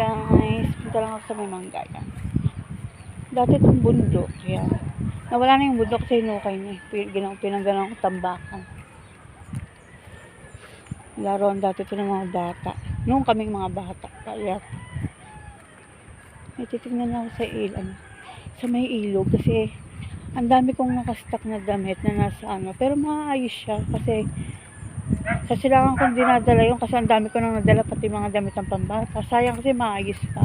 guys. Punta lang ako sa may. Dati itong bundok. Yan. Nawala na yung bundok sa inukay niya. Pin- Ginang pinanggalang ko tambakan. Laruan dati ito ng mga bata. Noong kaming mga bata. Kaya may lang ako sa il, ano, sa may ilog kasi ang dami kong nakastock na damit na nasa ano, pero maayos siya kasi kasi lang kong dinadala yun kasi ang dami ko nang nadala pati mga damit ng pambata. Sayang kasi maayos pa.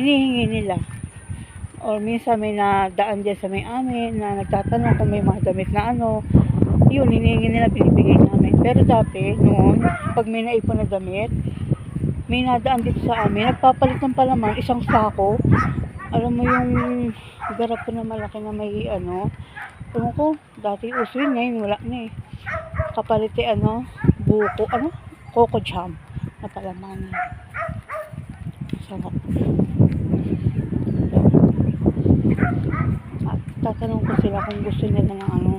Hinihingi nila. Or minsan may nadaan dyan sa may amin na nagtatanong kung may mga damit na ano. Yun, hinihingi nila, binibigay namin. Pero dati, noon, pag may naipon na damit, may nadaan dito sa amin, nagpapalit ng palaman, isang sako. Alam mo yung garap ko na malaki na may ano, Ewan ko, dati uso yun, ngayon wala na eh. Kapalit eh, ano, buko, ano, coco jam na palaman. Sarap. At tatanong ko sila kung gusto nila ng ano.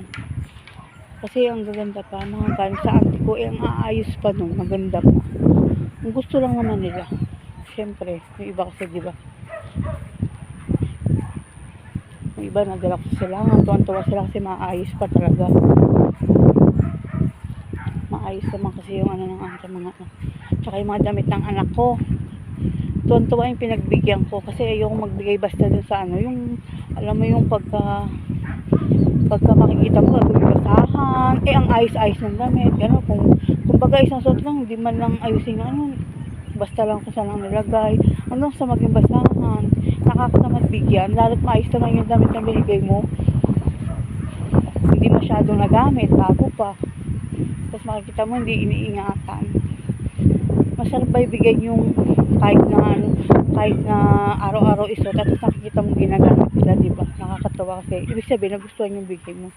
Kasi ang gaganda pa, mga galing sa auntie ko, eh, ang aayos pa nung, maganda pa. Kung gusto lang naman nila. Siyempre, yung iba kasi, di ba? Yung iba, nadala ko sa silangan. Tuwan-tuwa sila kasi maayos pa talaga. Maayos naman kasi yung ano ng aking mga. Tsaka yung mga damit ng anak ko. Tuwan-tuwa yung pinagbigyan ko. Kasi ayoko magbigay basta dun sa ano. Yung, alam mo yung pagka pagka makikita mo basahan, eh ang ayos-ayos ng damit, gano'n, kung, kung baga isang suot lang, hindi man lang ayusin ng ano, basta lang kung saan lang nilagay, hanggang sa maging basahan, nakakatamad bigyan, lalo't maayos naman yung damit na binigay mo, hindi masyadong nagamit, bago pa, tapos makikita mo hindi iniingatan, masarap ba ibigay yung kahit na ano, kahit na araw-araw isuot, tapos nakikita mo ginagamit nila, di ba? Nakakatawa kasi, ibig sabihin, nagustuhan yung bigay mo.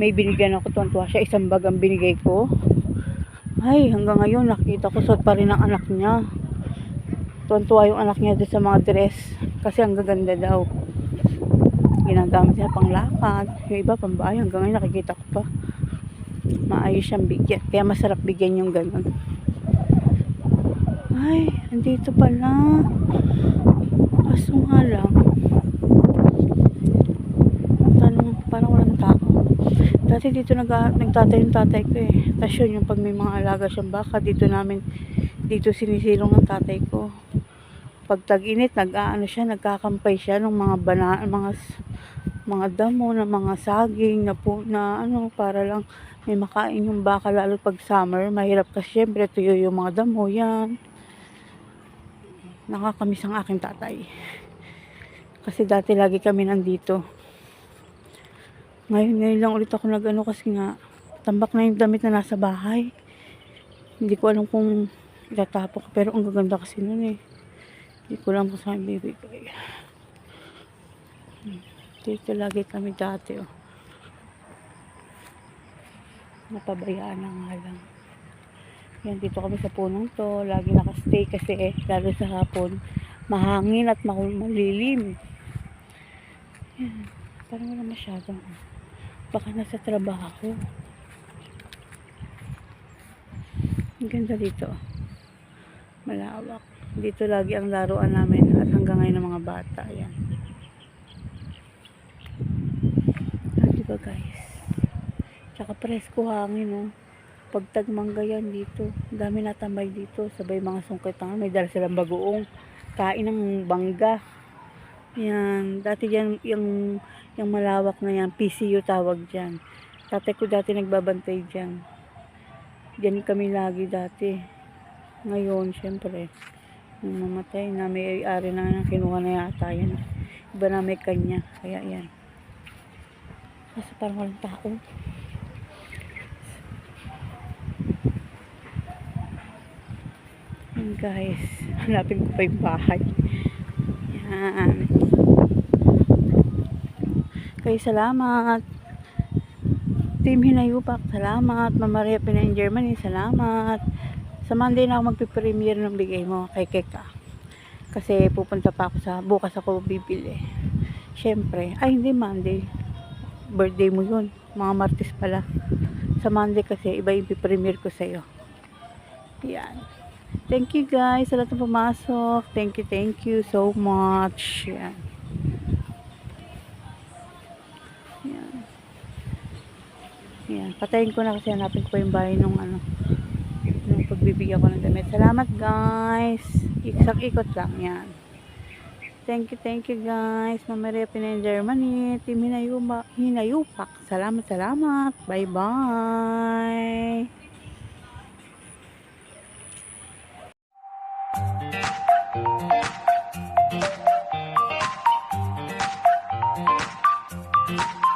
May binigyan ako, tuwan-tuwa siya, isang bag binigay ko. Ay, hanggang ngayon, nakita ko, suot pa rin ang anak niya. Tuwan-tuwa yung anak niya doon sa mga dress, kasi ang gaganda daw. Ginagamit niya pang lakad, yung iba pang bahay, hanggang ngayon nakikita ko pa. Maayos siyang bigyan, kaya masarap bigyan yung ganun. Ay, andito pala. Kaso nga lang. Tanong, parang walang tao. Dati dito nag nagtatay yung tatay ko eh. Tapos yun, yung pag may mga alaga siyang baka, dito namin, dito sinisilong ng tatay ko. Pag tag-init, nag-aano siya, nagkakampay siya ng mga bana, mga mga damo, ng mga saging na po, na ano, para lang may makain yung baka lalo pag summer. Mahirap kasi syempre tuyo yung mga damo, yan nakakamiss ang aking tatay. Kasi dati lagi kami nandito. Ngayon, ngayon lang ulit ako nag-ano kasi nga, tambak na yung damit na nasa bahay. Hindi ko alam kung itatapok pero ang gaganda kasi nun eh. Hindi ko alam kung saan bibigay. Dito lagi kami dati oh. Napabayaan na nga lang. Yan, dito kami sa punong to. Lagi nakastay kasi eh, lalo sa hapon, mahangin at malilim. Yan, parang wala masyadong. Baka nasa trabaho. Ang ganda dito. Malawak. Dito lagi ang laruan namin at hanggang ngayon ng mga bata. Yan. Ah, diba guys? Tsaka presko hangin, no? Pag tagmangga yan dito, dami natambay dito, sabay mga sungkit na may dala silang bagoong kain ng bangga. Yan, dati yan, yung, yung malawak na yan, PCU tawag dyan. Tatay ko dati nagbabantay dyan. Diyan kami lagi dati. Ngayon, syempre, nung namatay na may ari na kinuha na yata yan. Iba na may kanya, kaya yan. Kasi parang walang tao. Yan guys, hanapin ko pa yung bahay. Yan. Okay, salamat. Team Hinayupak, salamat. Mama Maria Pina in Germany, salamat. Sa Monday na ako magpipremiere ng bigay mo kay Keka. Kasi pupunta pa ako sa, bukas ako bibili. Siyempre, ay hindi Monday. Birthday mo yun. Mga Martes pala. Sa Monday kasi, iba yung pipremiere ko sa'yo. Yan. Thank you guys sa lahat ng pumasok. Thank you, thank you so much. Yan. Yan. Yan. Patayin ko na kasi hanapin ko yung bahay nung ano nung pagbibigyan ko ng damit. Salamat guys. Isang ikot lang. Yan. Thank you, thank you guys. Mama Maria Pina in Germany. Team Hinayupak. Salamat, salamat. Bye-bye. Bye.